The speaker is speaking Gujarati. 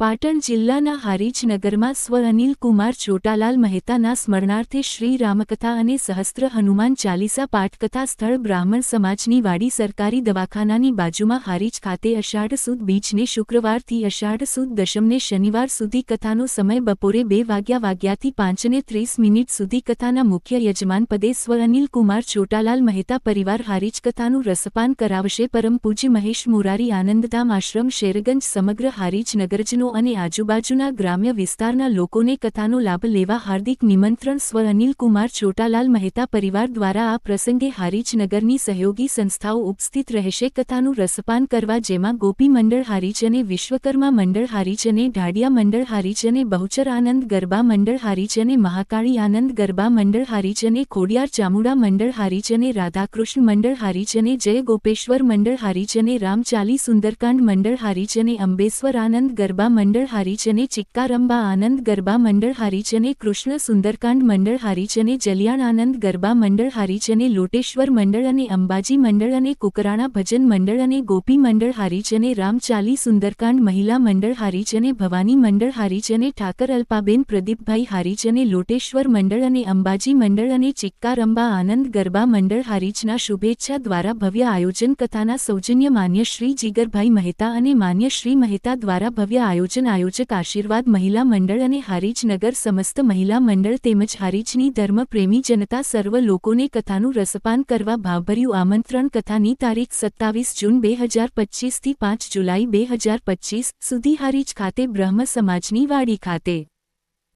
પાટણ જિલ્લાના હારીજનગરમાં સ્વ અનિલ કુમાર ચોટાલાલ મહેતાના સ્મરણાર્થે શ્રી રામકથા અને સહસ્ત્ર હનુમાન ચાલીસા પાઠકથા સ્થળ બ્રાહ્મણ સમાજની વાડી સરકારી દવાખાનાની બાજુમાં હારીજ ખાતે અષાઢ સુદ બીજને શુક્રવારથી અષાઢ સુદ દશમને શનિવાર સુધી કથાનો સમય બપોરે બે વાગ્યા વાગ્યાથી પાંચને ત્રીસ મિનિટ સુધી કથાના મુખ્ય યજમાન પદે સ્વ અનિલ કુમાર ચોટાલાલ મહેતા પરિવાર હારીજ કથાનું રસપાન કરાવશે. પરમ પૂજ્ય મહેશ મુરારી આનંદધામ આશ્રમ શેરગંજ સમગ્ર હારીજ નગરજનો અને આજુબાજુના ગ્રામ્ય વિસ્તારના લોકોને કથાનો લાભ લેવા હાર્દિક નિમંત્રણ સ્વ અનિલ કુમાર ચોટાલાલ મહેતા પરિવાર દ્વારા આ પ્રસંગે હારીજનગરની સહયોગી સંસ્થાઓ ઉપસ્થિત રહેશે. કથાનું રસપાન કરવા જેમાં ગોપી મંડળ હારીજ અને વિશ્વકર્મા મંડળ હારીજ અને ઢાડિયા મંડળ હારીજ અને બહુચર આનંદ ગરબા મંડળ હારીજ અને મહાકાળી આનંદ ગરબા મંડળ હારીજ અને ખોડિયાર ચામુડા મંડળ હારીજ અને રાધાકૃષ્ણ મંડળ હારીજ અને જય ગોપેશ્વર મંડળ હારીજ અને રામચાલી સુંદરકાંડ મંડળ હારીજ અને અંબેશ્વર આનંદ ગરબા મંડળ હારીજ અને ચિક્કારંબા આનંદ ગરબા મંડળ હારીજ અને કૃષ્ણ સુંદરકાંડ મંડળ હારીજ અને જલિયાણ આનંદ ગરબા મંડળ હારીજ અને લોટેશ્વર મંડળ અને અંબાજી મંડળ અને કુકરાણા ભજન મંડળ અને ગોપી મંડળ હારીજ અને રામચાલી સુંદરકાંડ મહિલા મંડળ હારીજ અને ભવાની મંડળ હારીજ અને ઠાકર અલ્પાબેન પ્રદીપભાઈ હારીજ અને લોટેશ્વર મંડળ અને અંબાજી મંડળ અને ચિક્કારંબા આનંદ ગરબા મંડળ હારીજના શુભેચ્છા દ્વારા ભવ્ય આયોજન કથાના સૌજન્ય માન્ય શ્રી જીગરભાઈ મહેતા અને માન્ય શ્રી મહેતા દ્વારા ભવ્ય આયોજન આયોજક આશીર્વાદ મહિલા મંડળ અને હારીજનગર સમસ્ત મહિલા મંડળ તેમજ હારીજની ધર્મપ્રેમી જનતા સર્વ લોકોને કથાનું રસપાન કરવા ભાવભર્યું આમંત્રણ કથાની તારીખ સત્તાવીસ જૂન બે હજાર પચીસથી પાંચ જુલાઈ બે હજાર પચીસ સુધી હારીજ ખાતે બ્રહ્મ સમાજની વાડી ખાતે